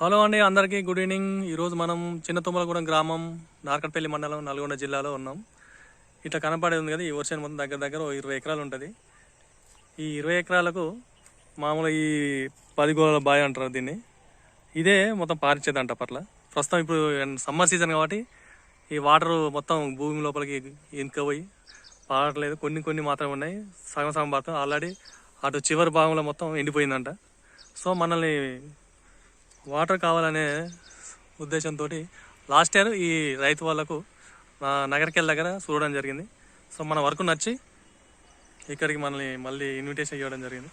Hello అండి అందరికీ good evening. ఈరోజు మనం చిన్న తుమ్మలగూడెం గ్రామం నార్కట్పల్లి మండలం నల్గొండ జిల్లాలో ఉన్నాం. ఇట్లా కనపడేది ఉంది కదా ఈ వర్షం మొత్తం దగ్గర దగ్గర ఇరవై ఎకరాలు ఉంటుంది. ఈ ఇరవై ఎకరాలకు మామూలు ఈ పది గోళాల బావి అంటారు దీన్ని. ఇదే మొత్తం పారిచ్చేదంట పట్ల. ప్రస్తుతం ఇప్పుడు సమ్మర్ సీజన్ కాబట్టి ఈ వాటర్ మొత్తం భూమి లోపలికి ఇంకపోయి పారట్లేదు. కొన్ని కొన్ని మాత్రమే ఉన్నాయి. సగం సగం పడుతుంది ఆల్రెడీ అటు చివరి భాగంలో మొత్తం ఎండిపోయిందంట. సో మనల్ని వాటర్ కావాలనే ఉద్దేశంతో లాస్ట్ ఇయర్ ఈ రైతు వాళ్ళకు నగరకెళ్ళ దగ్గర చూడడం జరిగింది. సో మన వర్క్ నచ్చి ఇక్కడికి మనల్ని మళ్ళీ ఇన్విటేషన్ ఇవ్వడం జరిగింది.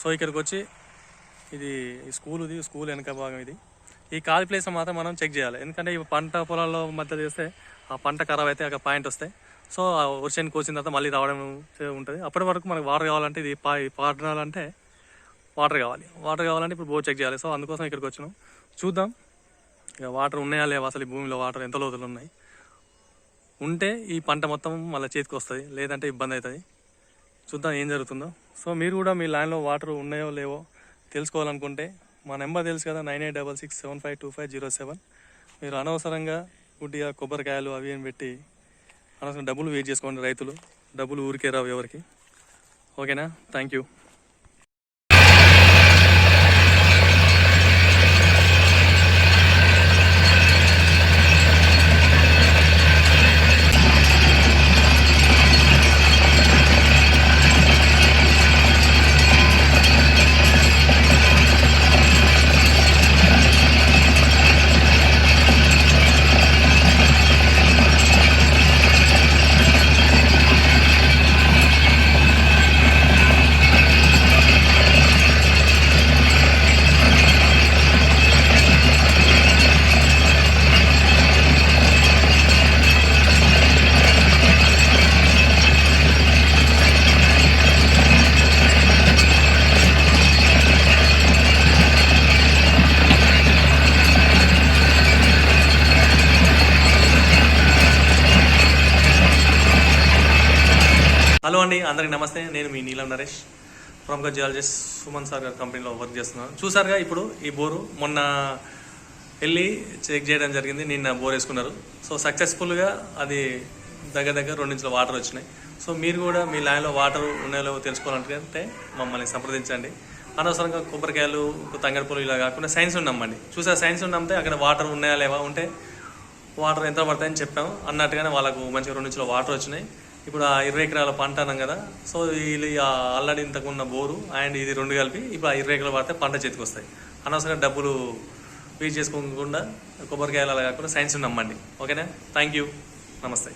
సో ఇక్కడికి వచ్చి ఇది స్కూల్ ఇది స్కూల్ వెనక భాగం ఇది. ఈ ఖాళీ ప్లేస్ మాత్రం మనం చెక్ చేయాలి. ఎందుకంటే ఈ పంట పొలాల్లో మధ్య చేస్తే ఆ పంట ఖరాబ్ అయితే ఒక పాయింట్ వస్తాయి. సో ఆ వర్షానికి కోసిన తర్వాత మళ్ళీ రావడం ఉంటుంది. అప్పటి వరకు మనకు వాటర్ కావాలంటే ఇది పా పాడాలంటే వాటర్ కావాలి. వాటర్ కావాలంటే ఇప్పుడు బోర్ చెక్ చేయాలి. సో అందుకోసం ఇక్కడికి వచ్చినాం. చూద్దాం. ఇక వాటర్ ఉన్నాయా లేవా? అసలు ఈ భూమిలో వాటర్ ఎంత లోతులు ఉన్నాయి? ఉంటే ఈ పంట మొత్తం మళ్ళీ చేతికి వస్తుంది. లేదంటే ఇబ్బంది అవుతుంది. చూద్దాం ఏం జరుగుతుందో. సో మీరు కూడా మీ ల్యాండ్లో వాటర్ ఉన్నాయో లేవో తెలుసుకోవాలనుకుంటే మా నెంబర్ తెలుసు కదా nine eight double six seven five two five zero seven. మీరు అనవసరంగా గుడ్డిగా కొబ్బరికాయలు అవి ఏం పెట్టి అనవసరం డబ్బులు వెయిట్ చేసుకోండి రైతులు. డబ్బులు ఊరికే రావు ఎవరికి. ఓకేనా? Thank you. హలో అండి అందరికి నమస్తే. నేను మీ నీలం నరేష్ ప్రముఖ జియాలజిస్ట్ సుమన్ సార్ గారి కంపెనీలో వర్క్ చేస్తున్నాను. చూసారుగా ఇప్పుడు ఈ బోరు మొన్న వెళ్ళి చెక్ చేయడం జరిగింది నిన్న బోర్ వేసుకున్నారు. సో సక్సెస్ఫుల్గా అది దగ్గర దగ్గర రెండు వాటర్ వచ్చినాయి. సో మీరు కూడా మీ ల్యాండ్లో వాటర్ ఉన్నాయో తెలుసుకోవాలంటే మమ్మల్ని సంప్రదించండి. అనవసరంగా కొబ్బరికాయలు తంగడి ఇలా కాకుండా సైన్స్ నమ్మండి. చూసా సైన్స్ నమ్మితే అక్కడ వాటర్ ఉన్నాయా లేవా? ఉంటే వాటర్ ఎంత పడతాయని చెప్పాము అన్నట్టుగానే వాళ్ళకు మంచిగా రెండు వాటర్ వచ్చినాయి. ఇప్పుడు ఆ ఇరవై ఎకరాల పంట అన్నాం కదా. సో వీళ్ళు ఆల్రెడీ ఇంతకున్న బోరు అండ్ ఇది రెండు కలిపి ఇప్పుడు ఆ ఇరవై ఎకరాలు పడితే పంట చేతికి వస్తాయి. అనవసరంగా డబ్బులు వేస్ట్ చేసుకోకుండా కొబ్బరికాయలు అలా కాకుండా సైన్స్ నమ్మండి. ఓకేనా? Thank you. నమస్తే.